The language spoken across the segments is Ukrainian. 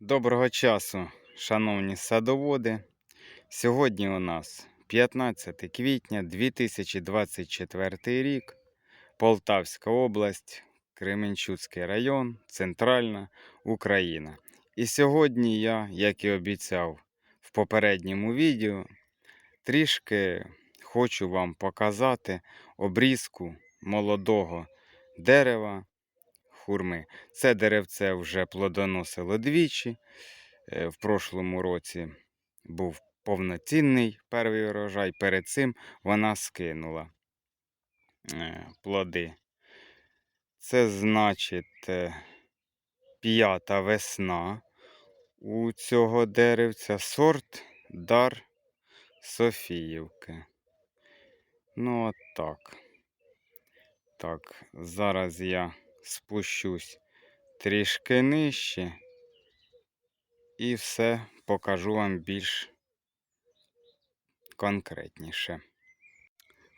Доброго часу, шановні садоводи. Сьогодні у нас 15 квітня 2024 рік, Полтавська область, Кременчуцький район, Центральна Україна. І сьогодні я, як і обіцяв в попередньому відео, трішки хочу вам показати обрізку молодого дерева хурми. Це деревце вже плодоносило двічі. Е, В прошлому році був повноцінний перший урожай. Перед цим вона скинула е, плоди. Це значить е, п'ята весна у цього деревця. Сорт дар Софіївки. Ну, от так. Так, зараз я спущусь трішки нижче і все покажу вам більш конкретніше.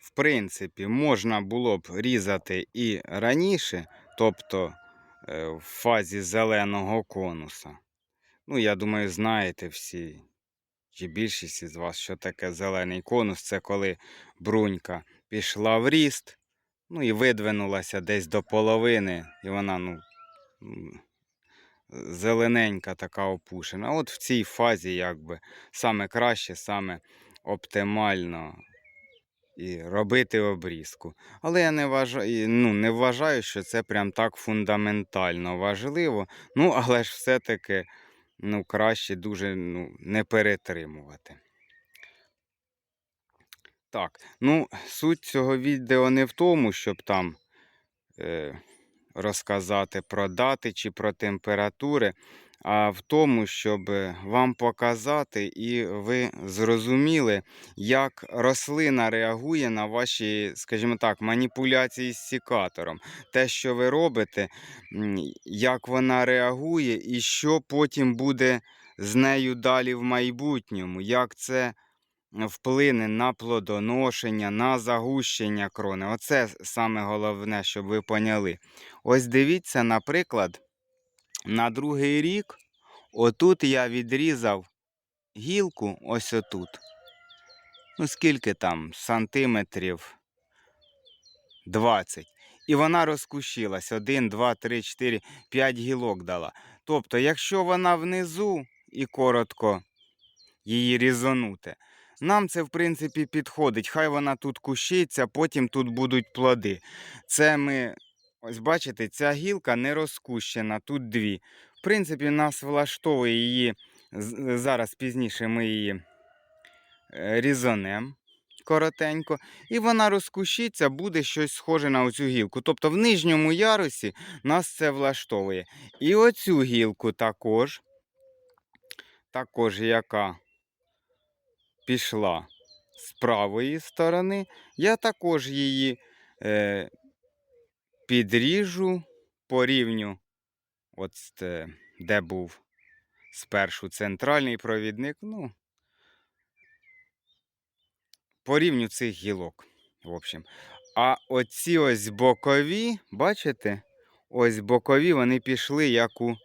В принципі, можна було б різати і раніше, тобто е, в фазі зеленого конуса. Ну, я думаю, знаєте всі, чи більшість із вас, що таке зелений конус, це коли брунька пішла в ріст, ну і видвинулася десь до половини, і вона, ну, зелененька така опушена. От в цій фазі, якби, саме краще, саме оптимально і робити обрізку. Але я не вважаю, ну, не вважаю, що це прям так фундаментально важливо. Ну, але ж все-таки ну, краще дуже ну, не перетримувати. Так, ну, суть цього відео не в тому, щоб там е, розказати про дати чи про температури, а в тому, щоб е, вам показати і ви зрозуміли, як рослина реагує на ваші, скажімо так, маніпуляції з сікатором. Те, що ви робите, як вона реагує, і що потім буде з нею далі в майбутньому, як це вплине на плодоношення, на загущення крони. Оце саме головне, щоб ви поняли. Ось дивіться, наприклад, на другий рік, отут я відрізав гілку, ось отут. Ну, скільки там? Сантиметрів 20. І вона розкущилась. 1, 2, 3, 4, 5 гілок дала. Тобто, якщо вона внизу і коротко її різонути, нам це, в принципі, підходить. Хай вона тут кущиться, потім тут будуть плоди. Це ми, ось бачите, ця гілка не розкущена, тут дві. В принципі, нас влаштовує її. Зараз пізніше ми її е, різанем коротенько, і вона розкущиться, буде щось схоже на оцю гілку. Тобто в нижньому ярусі нас це влаштовує. І оцю гілку також, також яка пішла з правої сторони, я також її е, підріжу по рівню, от е, де був спершу центральний провідник, ну, по рівню цих гілок. В общем. А оці ось бокові, бачите? Ось бокові вони пішли як у,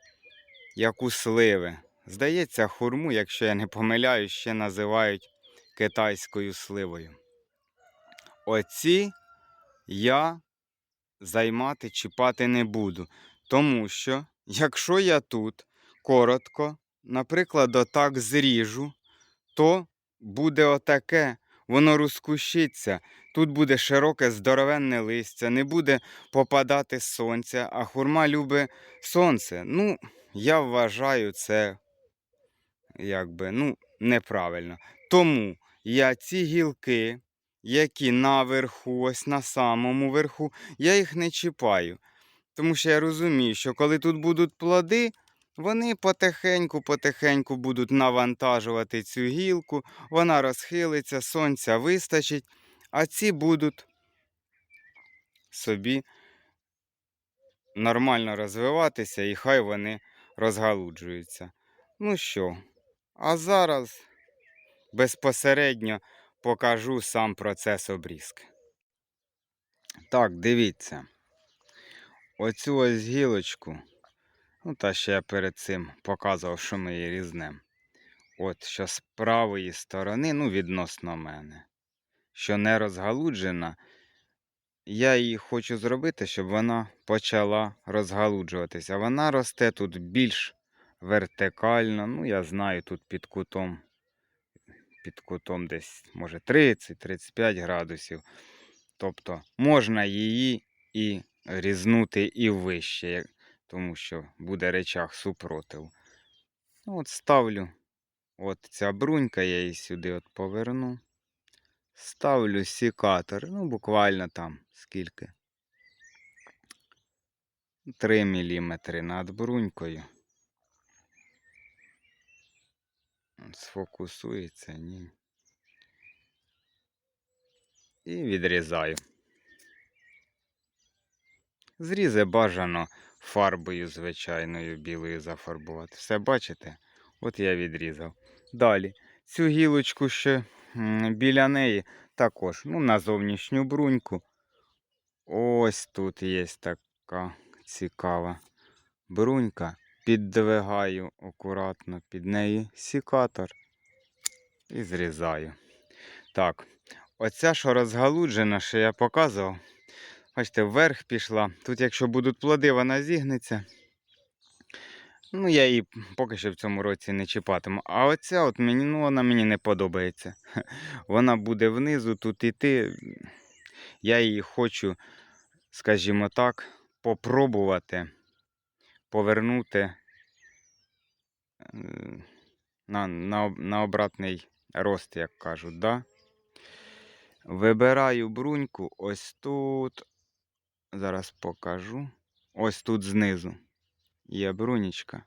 як у сливи. Здається, хурму, якщо я не помиляюсь, ще називають китайською сливою. Оці я займати, чіпати не буду. Тому що, якщо я тут коротко, наприклад, отак зріжу, то буде отаке, воно розкущиться. Тут буде широке здоровенне листя, не буде попадати сонця, а хурма любить сонце. Ну, я вважаю це якби, ну, неправильно. Тому я ці гілки, які наверху, ось на самому верху, я їх не чіпаю. Тому що я розумію, що коли тут будуть плоди, вони потихеньку-потихеньку будуть навантажувати цю гілку, вона розхилиться, сонця вистачить, а ці будуть собі нормально розвиватися і хай вони розгалуджуються. Ну що, а зараз безпосередньо покажу сам процес обрізки. Так, дивіться. Оцю ось гілочку Ну, та ще я перед цим показував, що ми її різнем. От, що з правої сторони, ну, відносно мене, що не розгалуджена, я її хочу зробити, щоб вона почала розгалуджуватися. Вона росте тут більш вертикально. Ну, я знаю, тут під кутом, під кутом десь, може, 30-35 градусів. Тобто можна її і різнути і вище, тому що буде речах супротив. Ну, От ставлю. От ця брунька, я її сюди от поверну. Ставлю сікатор, ну буквально там скільки. 3 мм над брунькою. Сфокусується, ні. І відрізаю. Зрізи бажано фарбою звичайною білою зафарбувати. Все бачите? От я відрізав. Далі. Цю гілочку ще біля неї також. Ну, на зовнішню бруньку. Ось тут є така цікава брунька. Піддвигаю акуратно під неї сікатор і зрізаю. Так, оця, що розгалуджена, що я показував. Бачите, вверх пішла. Тут, якщо будуть плоди, вона зігнеться. Ну, я її поки що в цьому році не чіпатиму. А оця от мені, ну, вона мені не подобається. Вона буде внизу тут іти. Я її хочу, скажімо так, попробувати повернути е, на, на, на обратний рост, як кажуть. Да? Вибираю бруньку ось тут. Зараз покажу. Ось тут знизу є брунічка.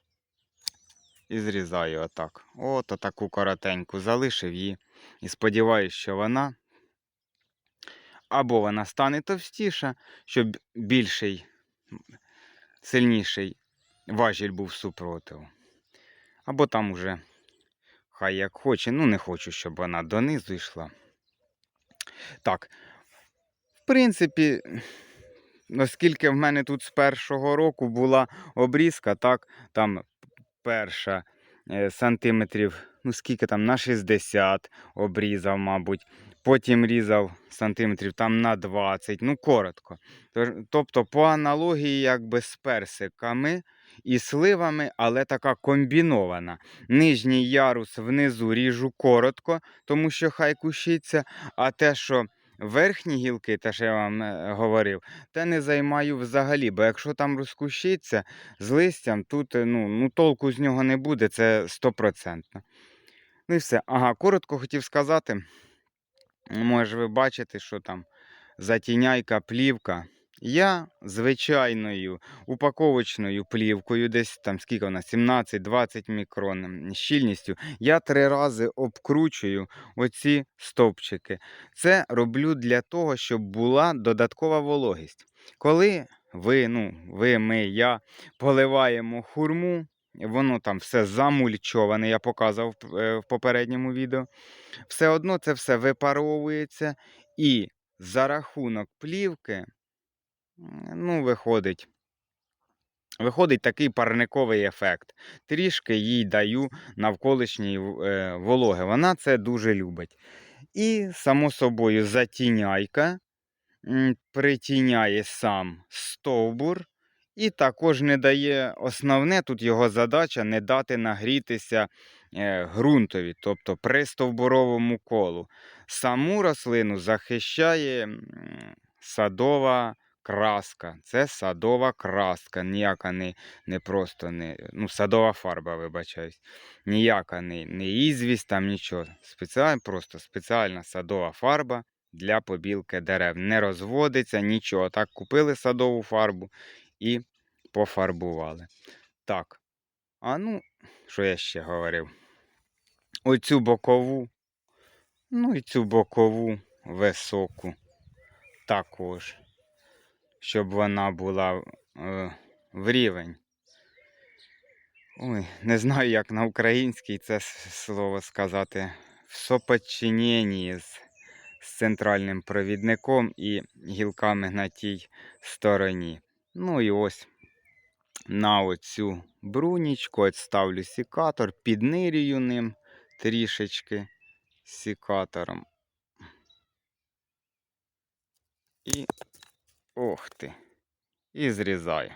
І зрізаю отак. От таку коротеньку залишив її. І сподіваюся, що вона або вона стане товстіша, щоб більший, сильніший важіль був супротив. Або там уже хай як хоче. Ну, не хочу, щоб вона донизу йшла. Так, в принципі, оскільки в мене тут з першого року була обрізка, так, там перша е, сантиметрів, ну скільки там, на 60 обрізав, мабуть. Потім різав сантиметрів там на 20, ну коротко. Тобто, по аналогії, якби з персиками і сливами, але така комбінована. Нижній ярус внизу ріжу коротко, тому що хай кущиться, а те, що верхні гілки, те, що я вам е, говорив, те не займаю взагалі. Бо якщо там розкущиться з листям, тут е, ну, ну, толку з нього не буде, це стопроцентно. Ну і все. Ага, коротко хотів сказати. Може, ви бачите, що там затіняйка, плівка. Я звичайною упаковочною плівкою, десь там скільки вона, 17-20 мікрон щільністю, я три рази обкручую оці стовпчики. Це роблю для того, щоб була додаткова вологість. Коли ви, ну, ви, ми, я поливаємо хурму, воно там все замульчоване, я показував е, в попередньому відео. Все одно це все випаровується і за рахунок плівки, ну, виходить. Виходить такий парниковий ефект. Трішки їй даю навколишньої е, вологи. Вона це дуже любить. І, само собою, затіняйка притіняє сам стовбур. І також не дає основне, тут його задача не дати нагрітися е, ґрунтові, тобто при стовбуровому колу. Саму рослину захищає садова краска. Це садова краска, ніяка не, не просто не, ну, садова фарба, вибачаюсь. Ніяка не, не ізвість, там нічого. Спеціаль, просто спеціальна садова фарба для побілки дерев. Не розводиться, нічого. Так купили садову фарбу і пофарбували. Так. А ну, що я ще говорив? Оцю бокову, ну і цю бокову високу також, щоб вона була е, в рівень. Ой, не знаю, як на українській це слово сказати. В соподчиненні з, з центральним провідником і гілками на тій стороні. Ну і ось на оцю брунічку, от ставлю сікатор, піднирюю ним трішечки сікатором. І ох ти. І зрізаю.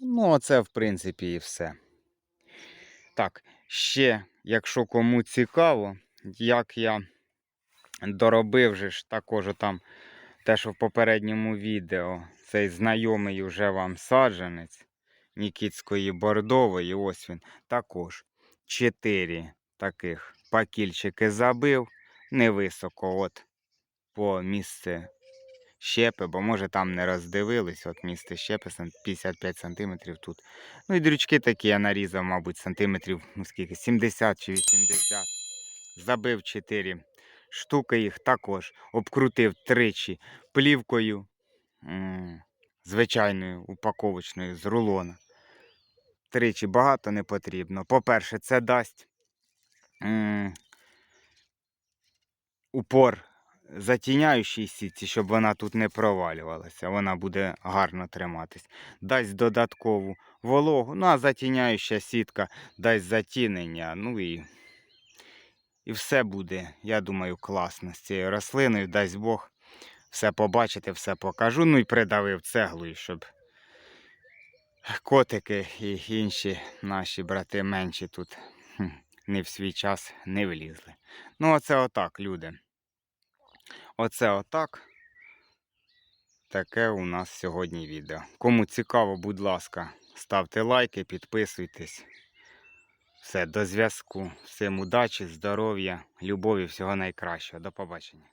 Ну, оце, в принципі, і все. Так, ще, якщо кому цікаво, як я доробив же ж також там те, що в попередньому відео, цей знайомий уже вам саджанець Нікітської бордової, ось він, також 4 таких пакільчики забив, невисоко, от по місце щепи, бо може там не роздивились, от місце щепи 55 см тут. Ну і дрючки такі я нарізав, мабуть, сантиметрів, ну скільки, 70 чи 80. Забив 4 штуки їх також, обкрутив тричі плівкою звичайною упаковочною з рулона. Тричі багато не потрібно. По-перше, це дасть упор затіняючій сітці, щоб вона тут не провалювалася. Вона буде гарно триматись. Дасть додаткову вологу, ну а затіняюча сітка дасть затінення. Ну і, і все буде, я думаю, класно з цією рослиною. Дасть Бог. Все побачите, все покажу. Ну і придавив цеглою, щоб котики і інші наші брати менші тут не в свій час не влізли. Ну, оце отак, люди. Оце отак. Таке у нас сьогодні відео. Кому цікаво, будь ласка, ставте лайки, підписуйтесь. Все, до зв'язку. Всім удачі, здоров'я, любові, всього найкращого. До побачення.